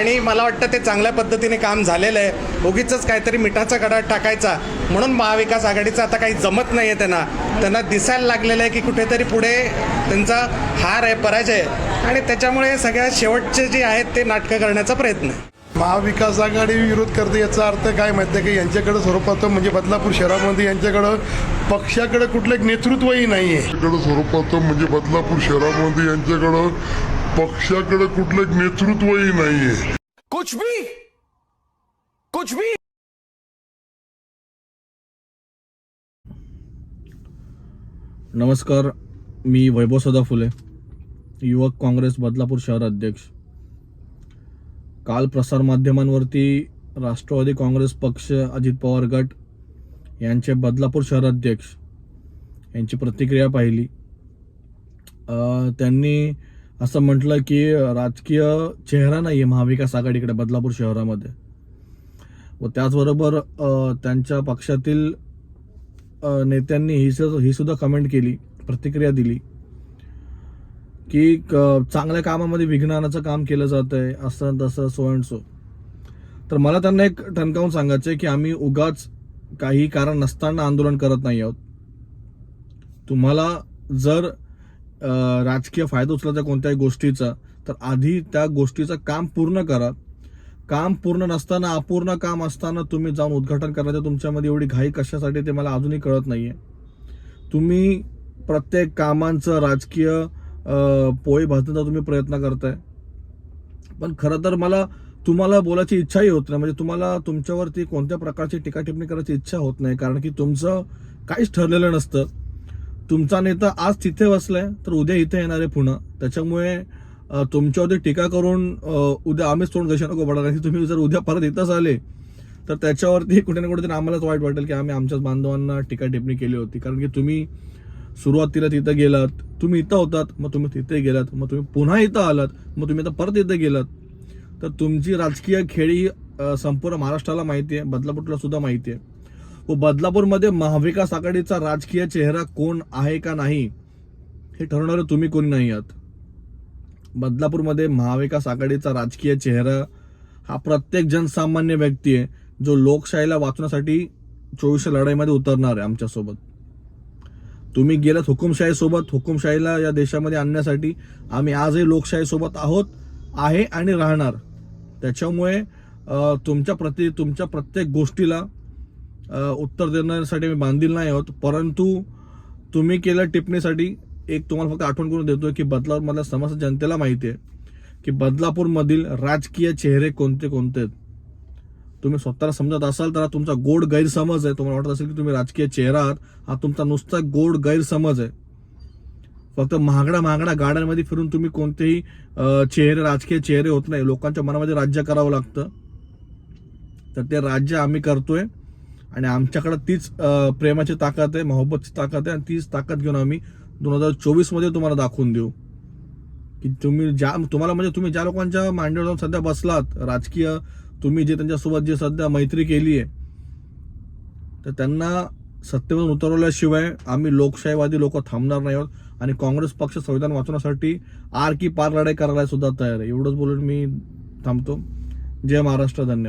आणि मला वाटतं ते चांगल्या पद्धतीने काम झालेलं आहे. उगीच काहीतरी मिठाचा कडा टाकायचा. म्हणून महाविकास आघाडीचं आता काही जमत नाही आहे त्यांना. त्यांना दिसायला लागलेलं आहे की कुठेतरी पुढे त्यांचा हार आहे पराजय आहे. आणि त्याच्यामुळे सगळ्या शेवटचे जे आहेत ते नाटकं करण्याचा प्रयत्न आहे. महाविकास आघाडी विरोध करते याचा अर्थ काय माहिती आहे की? यांच्याकडे सर्वप्रथम म्हणजे बदलापूर शहरामध्ये यांच्याकडं पक्षाकडे कुठलं एक नेतृत्वही नाही आहे सर्वप्रथम म्हणजे बदलापूर शहरामध्ये यांच्याकडं पक्षाकडे कुठलं एक नेतृत्वही नाहीये. कुछ भी कुछ भी. नमस्कार मी वैभव सदा फुले युवक काँग्रेस बदलापूर शहर अध्यक्ष. काल प्रसारमाध्यमांवरती राष्ट्रवादी काँग्रेस पक्ष अजित पवार गट यांचे बदलापूर शहर अध्यक्ष यांची प्रतिक्रिया पाहिली. त्यांनी असं म्हटलं की राजकीय चेहरा नाही आहे महाविकास आघाडीकडे बदलापूर शहरामध्ये. व त्याचबरोबर त्यांच्या पक्षातील नेत्यांनी ही ही सुद्धा कमेंट केली प्रतिक्रिया दिली की क- चांगल्या कामामध्ये विज्ञानाचं काम केलं जात आहे असं तसं सो अँड सो तर मला त्यांना एक ठणकावून सांगायचं आहे की आम्ही उगाच काही कारण नसताना आंदोलन करत नाही आहोत. तुम्हाला जर राजकीय फायदा उचलायचा कोणत्याही गोष्टीचा तर आधी त्या गोष्टीचं काम पूर्ण करा. काम पूर्ण नसताना अपूर्ण काम असताना तुम्ही जाऊन उद्घाटन करायचं तुमच्यामध्ये एवढी घाई कशासाठी ते मला अजूनही कळत नाही आहे तुम्ही प्रत्येक कामांचं राजकीय पोळी भाजण्याचा तुम्ही प्रयत्न करताय. पण खरं तर मला तुम्हाला बोलायची इच्छाही होत नाही. म्हणजे तुम्हाला तुमच्यावरती कोणत्या प्रकारची टीका टिप्पणी करायची इच्छा होत नाही. कारण की तुमचं काहीच ठरलेलं नसतं. तुमचा नेता आज तिथे बसलाय तर उद्या इथे येणार आहे पुन्हा त्याच्यामुळे तुमच्यावरती टीका करून उद्या आम्हीच तोंड कशा नको पडा कारण की तुम्ही जर उद्या परत इथंच आले तर त्याच्यावरती कुठे ना कुठेतरी आम्हालाच वाईट वाटेल की आम्ही आमच्याच बांधवांना टीका टिप्पणी केली होती. कारण की तुम्ही सुरुवातीला तिथं गेलात तुम्ही इथं होतात मग तुम्ही तिथे गेलात मग तुम्ही पुन्हा इथं आलात मग तुम्ही आता परत इथं गेलात. तर तुमची राजकीय खेळी संपूर्ण महाराष्ट्राला माहिती आहे बदलापूरला सुद्धा माहिती आहे. व बदलापूरमध्ये महाविकास आघाडीचा राजकीय चेहरा कोण आहे का नाही हे ठरवणारे तुम्ही कोणी नाही आहात. बदलापूरमध्ये महाविकास आघाडीचा राजकीय चेहरा हा प्रत्येक जनसामान्य व्यक्ती आहे जो लोकशाहीला वाचवण्यासाठी चोवीसशे लढाईमध्ये उतरणार आहे आमच्यासोबत. तुम्ही गेलात हुकुमशाहीसोबत हुकुमशाहीला या देशामध्ये आणण्यासाठी आम्ही आजही लोकशाहीसोबत आहोत आहे आणि राहणार. त्याच्यामुळे तुमच्या प्रति तुमच्या प्रत्येक गोष्टीला उत्तर देण्यासाठी मी बांधील नाही आहोत. परंतु तुम्ही केल्या टिप्पणीसाठी एक तुम्हाला फक्त आठवण करून देतोय की बदलापूरमधल्या समस्त जनतेला माहिती आहे की बदलापूरमधील राजकीय चेहरे कोणते कोणते आहेत? तुम्ही स्वतःला समजत असाल तर तुमचा गोड गैरसमज आहे. तुम्हाला वाटत असेल की तुम्ही राजकीय चेहरा आहात. हा तुमचा नुसता गोड गैरसमज आहे. फक्त महागड्या महागड्या गाड्यांमध्ये फिरून तुम्ही कोणतेही चेहरे राजकीय चेहरे होत नाही. लोकांच्या मनामध्ये राज्य करावं लागतं. तर ते राज्य आम्ही करतोय. आणि आमच्याकडे तीच प्रेमाची ताकद आहे मोहब्बतची ताकद आहे आणि तीच ताकद घेऊन आम्ही दोन हजार चोवीसमध्ये तुम्हाला दाखवून देऊ. की तुम्ही ज्या तुम्हाला म्हणजे तुम्ही ज्या लोकांच्या मांडीवर जाऊन सध्या बसलात राजकीय तुम्ही जे त्यांच्यासोबत जे सध्या मैत्री केली आहे तर त्यांना सत्तेवरून उतरवल्याशिवाय आम्ही लोकशाहीवादी लोक थांबणार नाही आहोत. आणि काँग्रेस पक्ष संविधान वाचवण्यासाठी आर की पार लढाई करायला सुद्धा तयार आहे. एवढंच बोलून मी थांबतो. जय महाराष्ट्र धन्यवाद.